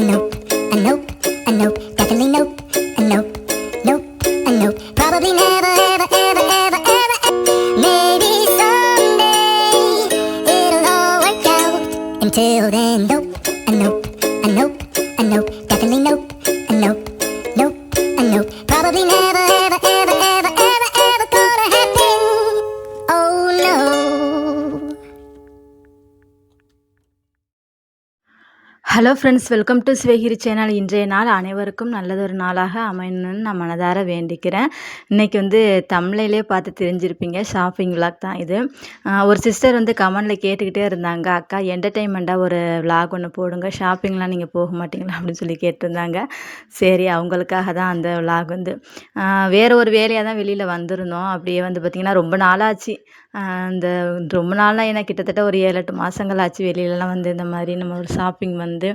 Nope, nope, nope, definitely nope, nope, nope, nope. Probably never, ever, ever, ever, ever. Maybe someday it'll all work out. Until then, nope, a nope, hello friends welcome to ஸ்வேகிரி channel இன்றைய நாள் அனைவருக்கும் நல்லதொரு நாளாக அமையணும்னு நான் மனதார வேண்டிக்கிறேன். இன்றைக்கி வந்து தமிழிலே பார்த்து தெரிஞ்சிருப்பீங்க. ஷாப்பிங் விளாக் தான் இது. ஒரு சிஸ்டர் வந்து கமெண்டில் கேட்டுக்கிட்டே இருந்தாங்க. அக்கா என்டர்டெயின்மெண்ட்டாக ஒரு விளாக் ஒன்று போடுங்க. ஷாப்பிங்லாம் நீங்கள் போக மாட்டீங்களா? அப்படின்னு சொல்லி கேட்டிருந்தாங்க. சரி அவங்களுக்காக தான் அந்த விளாக் வந்து. வேறு ஒரு வேலையாக தான் வெளியில் வந்திருந்தோம். அப்படியே வந்து பார்த்திங்கன்னா ரொம்ப நாளாச்சு. இந்த ரொம்ப நாளாக ஏன்னா கிட்டத்தட்ட ஒரு ஏழு எட்டு மாதங்கள் ஆச்சு வெளியிலலாம் வந்து இந்த மாதிரி நம்ம ஒரு ஷாப்பிங் வந்து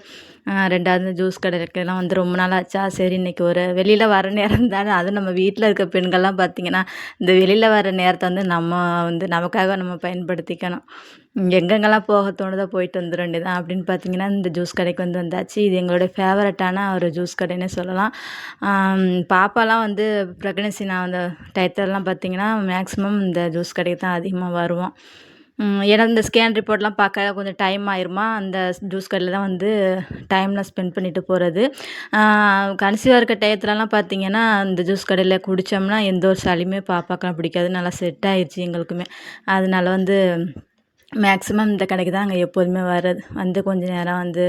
ரெண்டாவது இந்த ஜூஸ் கடைக்கெல்லாம் வந்து ரொம்ப நாள் ஆச்சா? சரி இன்னைக்கு ஒரு வெளியில் வர நேரம் தானே. அதுவும் நம்ம வீட்டில் இருக்க பெண்கள்லாம் பார்த்திங்கன்னா இந்த வெளியில் வர நேரத்தை வந்து நம்ம வந்து நமக்காக நம்ம பயன்படுத்திக்கணும். எங்கெங்கெல்லாம் போக தோணுதோ போயிட்டு வந்துட வேண்டியதான் அப்படின்னு பார்த்தீங்கன்னா இந்த ஜூஸ் கடைக்கு வந்து வந்தாச்சு. இது எங்களுடைய ஃபேவரட்டான ஒரு ஜூஸ் கடைன்னே சொல்லலாம். பாப்பாலாம் வந்து ப்ரெக்னென்சி நான் அந்த டயத்திலலாம் பார்த்தீங்கன்னா மேக்ஸிமம் இந்த ஜூஸ் கடைக்கு தான் அதிகமாக வருவோம். ஏன்னா இந்த ஸ்கேன் ரிப்போர்ட்லாம் பார்க்க கொஞ்சம் டைம் ஆயிருமா? அந்த ஜூஸ் கடையில் தான் வந்து டைம்லாம் ஸ்பெண்ட் பண்ணிட்டு போகிறது கன்சீவாக இருக்க டயத்துலலாம் பார்த்தீங்கன்னா இந்த ஜூஸ் கடையில் குடித்தோம்னா எந்த ஒரு சளியுமே பாப்பாக்கெலாம் பிடிக்காது. நல்லா செட் ஆயிடுச்சு எங்களுக்குமே. அதனால வந்து மேக்ஸிமம் இந்த கடைக்கு தான் அங்கே எப்போதுமே வர்றது. வந்து கொஞ்ச நேரம் வந்து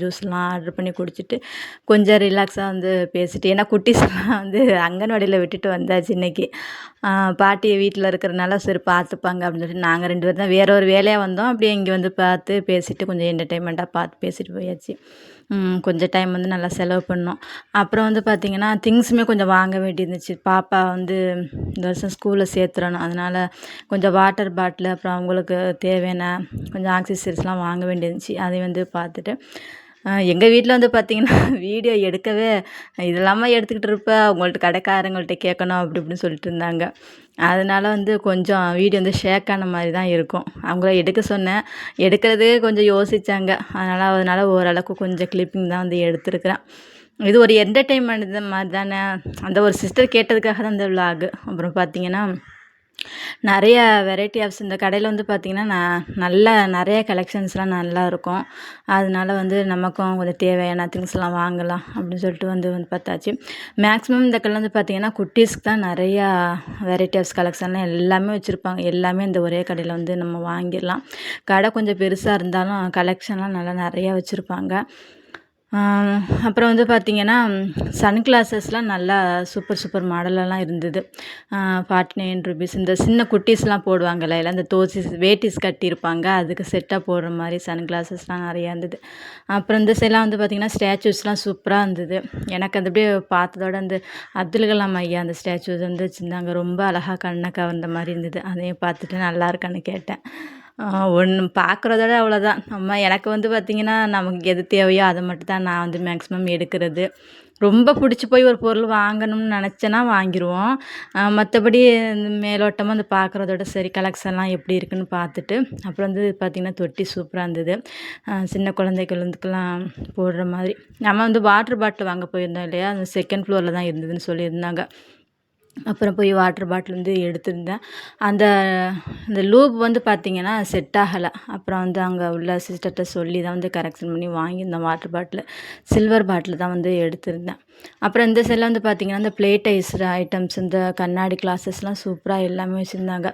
ஜூஸ்லாம் ஆர்டர் பண்ணி குடிச்சிட்டு கொஞ்சம் ரிலாக்ஸாக வந்து பேசிட்டு ஏன்னா குட்டீஸ்லாம் வந்து அங்கன்வாடியில் விட்டுட்டு வந்தாச்சு இன்றைக்கி பாட்டியை பாட்டி வீட்டில் இருக்கிறனால சரி பார்த்துப்பாங்க அப்படின்னு சொல்லிட்டு நாங்கள் ரெண்டு பேரும் தான் வேற ஒரு வேலையாக வந்தோம். அப்படியே இங்கே வந்து பார்த்து பேசிட்டு கொஞ்சம் என்டர்டெயின்மெண்ட்டாக பார்த்து பேசிட்டு போயாச்சு. கொஞ்சம் டைம் வந்து நல்லா செலவு பண்ணோம். அப்புறம் வந்து பார்த்திங்கன்னா திங்ஸுமே கொஞ்சம் வாங்க வேண்டியிருந்துச்சு. பாப்பா வந்து இந்த வருஷம் ஸ்கூலில் சேர்த்துறணும். அதனால் கொஞ்சம் வாட்டர் பாட்டில் அப்புறம் அவங்களுக்கு தேவையான கொஞ்சம் ஆக்சசரிஸ்லாம் வாங்க வேண்டியிருந்துச்சு. அதை வந்து பார்த்துட்டு எங்கள் வீட்டில் வந்து பார்த்திங்கன்னா வீடியோ எடுக்கவே இதெல்லாமா எடுத்துக்கிட்டு இருப்ப அவங்கள்ட்ட கடைக்காரங்கள்ட்ட கேட்கணும் அப்படி இப்படின்னு சொல்லிட்டு இருந்தாங்க. அதனால வந்து கொஞ்சம் வீடியோ வந்து ஷேக் ஆன மாதிரி தான் இருக்கும். அவங்கள எடுக்க சொன்னேன். எடுக்கிறதே கொஞ்சம் யோசித்தாங்க அதனால் அதனால் ஓரளவுக்கு கொஞ்சம் கிளிப்பிங் தான் வந்து எடுத்திருக்கிறேன். இது ஒரு என்டர்டெயின்மெண்ட் மாதிரி தானே? அந்த ஒரு சிஸ்டர் கேட்டதுக்காக தான் இந்த விலாகு அப்புறம் பார்த்தீங்கன்னா நிறைய வெரைட்டி ஆஃப்ஸ் இந்த கடையில் வந்து பார்த்திங்கன்னா நான் நல்ல நிறைய கலெக்ஷன்ஸ்லாம் நல்லா இருக்கும். அதனால வந்து நமக்கும் கொஞ்சம் தேவையான திங்ஸ்லாம் வாங்கலாம் அப்படின்னு சொல்லிட்டு வந்து வந்து பார்த்தாச்சு. மேக்ஸிமம் இந்த கடையில் வந்து பார்த்திங்கன்னா குட்டீஸ்க்கு தான் நிறையா வெரைட்டி ஆஃப்ஸ் கலெக்ஷன்லாம் எல்லாமே வச்சுருப்பாங்க. எல்லாமே இந்த ஒரே கடையில் வந்து நம்ம வாங்கிடலாம். கடை கொஞ்சம் பெருசாக இருந்தாலும் கலெக்ஷன்லாம் நல்லா நிறையா வச்சுருப்பாங்க. அப்புறம் வந்து பார்த்திங்கன்னா சன் கிளாஸஸ்லாம் நல்லா சூப்பர் சூப்பர் மாடலெல்லாம் இருந்தது. ஃபார்ட்டி நைன் ருபீஸ் இந்த சின்ன குட்டீஸ்லாம் போடுவாங்கல்ல எல்லாம் இந்த தோசிஸ் வேட்டிஸ் கட்டியிருப்பாங்க அதுக்கு செட்டாக போடுற மாதிரி சன் கிளாஸஸ்லாம் நிறையா இருந்தது. அப்புறம் இந்த சைட்லாம் வந்து பார்த்திங்கன்னா ஸ்டாச்சூஸ்லாம் சூப்பராக இருந்தது. எனக்கு அது அப்படியே பார்த்ததோட அந்த அப்துல் கலாம் ஐயா அந்த ஸ்டாச்சூஸ் வந்து வச்சுருந்தாங்க. ரொம்ப அழகாக கண்ணை கவர்ந்த மாதிரி இருந்தது. அதையும் பார்த்துட்டு நல்லா இருக்கான்னு கேட்டேன். ஒன்று பார்க்குறதோட அவ்வளோதான் நம்ம எனக்கு வந்து பார்த்திங்கன்னா நமக்கு எது தேவையோ அதை மட்டும் தான் நான் வந்து மேக்ஸிமம் எடுக்கிறது. ரொம்ப பிடிச்சி போய் ஒரு பொருள் வாங்கணும்னு நினச்சேன்னா வாங்கிடுவோம் மற்றபடி மேலோட்டமாக அந்த பார்க்குறதோட சரி கலெக்ஷன்லாம் எப்படி இருக்குன்னு பார்த்துட்டு அப்புறம் வந்து பார்த்திங்கன்னா தொட்டி சூப்பராக இருந்தது. சின்ன குழந்தைகளுக்கெல்லாம் போடுற மாதிரி. நம்ம வந்து வாட்டர் பாட்டில் வாங்க போயிருந்தோம் இல்லையா? அந்த செகண்ட் ஃப்ளோரில் தான் இருந்ததுன்னு சொல்லியிருந்தாங்க. அப்புறம் போய் வாட்டர் பாட்டில் வந்து எடுத்திருந்தேன். அந்த அந்த லூப் வந்து பார்த்திங்கன்னா செட் ஆகலை. அப்புறம் வந்து அங்கே உள்ள சிஸ்டர்கிட்ட சொல்லி தான் வந்து கரெக்ஷன் பண்ணி வாங்கியிருந்தேன் வாட்டர் பாட்டில் சில்வர் பாட்டில் தான் வந்து எடுத்திருந்தேன். அப்புறம் இந்த சைடில் வந்து பார்த்திங்கன்னா இந்த பிளேட் ஐட்டம்ஸ் இந்த கண்ணாடி கிளாஸஸ்லாம் சூப்பராக எல்லாமே வச்சுருந்தாங்க.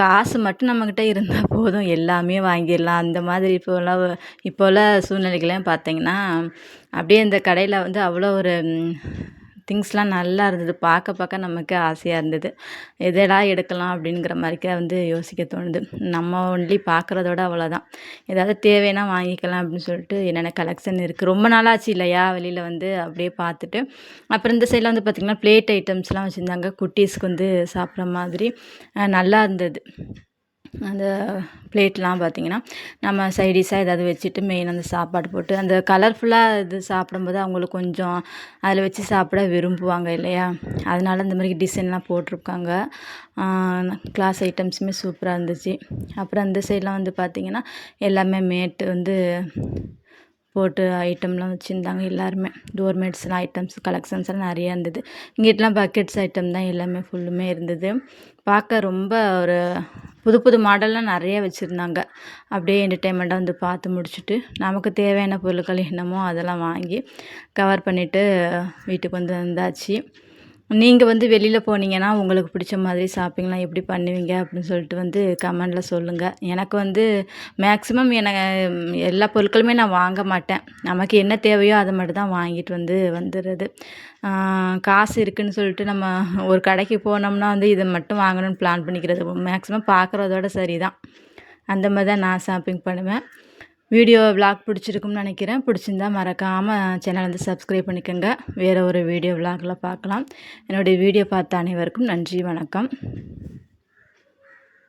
காசு மட்டும் நம்மக்கிட்ட இருந்தால் போதும். எல்லாமே வாங்கிடலாம். அந்த மாதிரி இப்போல்லாம் இப்போ உள்ள சூழ்நிலைகளையும் பார்த்தீங்கன்னா அப்படியே இந்த கடையில் வந்து அவ்வளோ ஒரு திங்ஸ்லாம் நல்லா இருந்தது. பார்க்க பார்க்க நமக்கு ஆசையாக இருந்தது. எதடா எடுக்கலாம்? அப்படிங்கிற மாதிரிக்க வந்து யோசிக்க தோணுது. நம்ம ஒன்லி பார்க்குறதோட அவ்வளோதான். ஏதாவது தேவைன்னா வாங்கிக்கலாம் அப்படின்னு சொல்லிட்டு என்னென்ன கலெக்ஷன் இருக்குது ரொம்ப நாளாச்சு இல்லையா? வெளியில் வந்து அப்படியே பார்த்துட்டு. அப்புறம் இந்த சைடில் வந்து பார்த்திங்கன்னா பிளேட் ஐட்டம்ஸ்லாம் வச்சுருந்தாங்க. குட்டீஸ்க்கு வந்து சாப்பிட்ற மாதிரி. நல்லா இருந்தது. அந்த பிளேட்லாம் பார்த்தீங்கன்னா நம்ம சைடிஷாக ஏதாவது வச்சுட்டு மெயின் அந்த சாப்பாடு போட்டு அந்த கலர்ஃபுல்லாக இது சாப்பிடும்போது அவங்களுக்கு கொஞ்சம் அதில் வச்சு சாப்பிட விரும்புவாங்க இல்லையா? அதனால இந்த மாதிரி டிசைன்லாம் போட்டிருக்காங்க. கிளாஸ் ஐட்டம்ஸுமே சூப்பராக இருந்துச்சு. அப்புறம் அந்த சைட்லாம் வந்து பார்த்திங்கன்னா எல்லாமே மேட்டு வந்து போட்டு ஐட்டம்லாம் வச்சுருந்தாங்க எல்லாருமே. டோர்மேட்ஸ்லாம் ஐட்டம்ஸ் கலெக்ஷன்ஸ்லாம் நிறையா இருந்தது. இங்கிட்டலாம் பக்கெட்ஸ் ஐட்டம் தான் எல்லாமே ஃபுல்லுமே இருந்தது. பார்க்க ரொம்ப ஒரு புது புது மாடல்லாம் நிறைய வச்சுருந்தாங்க. அப்படியே என்டர்டெயின்மெண்ட்டாக வந்து பார்த்து முடிச்சுட்டு நமக்கு தேவையான பொருட்கள் என்னமோ அதெல்லாம் வாங்கி கவர் பண்ணிவிட்டு வீட்டுக்கு வந்து வந்தாச்சு. நீங்கள் வந்து வெளியில் போனீங்கன்னா உங்களுக்கு பிடிச்ச மாதிரி ஷாப்பிங்லாம் எப்படி பண்ணுவீங்க அப்படின்னு சொல்லிட்டு வந்து கமெண்டில் சொல்லுங்கள் எனக்கு வந்து மேக்ஸிமம் எனக்கு எல்லா பொருட்களுமே நான் வாங்க மாட்டேன். நமக்கு என்ன தேவையோ அதை மட்டும் தான் வாங்கிட்டு வந்து வந்துடுறது. காசு இருக்குன்னு சொல்லிட்டு நம்ம ஒரு கடைக்கு போனோம்னா வந்து இதை மட்டும் வாங்கணும்னு பிளான் பண்ணிக்கிறது. மேக்ஸிமம் பார்க்குறதோட சரி தான் அந்த மாதிரி தான் நான் ஷாப்பிங் பண்ணுவேன். வீடியோ விளாக் பிடிச்சிருக்கும்னு நினைக்கிறேன். பிடிச்சிருந்தா மறக்காமல் சேனல் வந்து சப்ஸ்கிரைப் பண்ணிக்கோங்க. வேறு ஒரு வீடியோ விளாகில் பார்க்கலாம். என்னுடைய வீடியோ பார்த்த அனைவருக்கும் நன்றி வணக்கம்.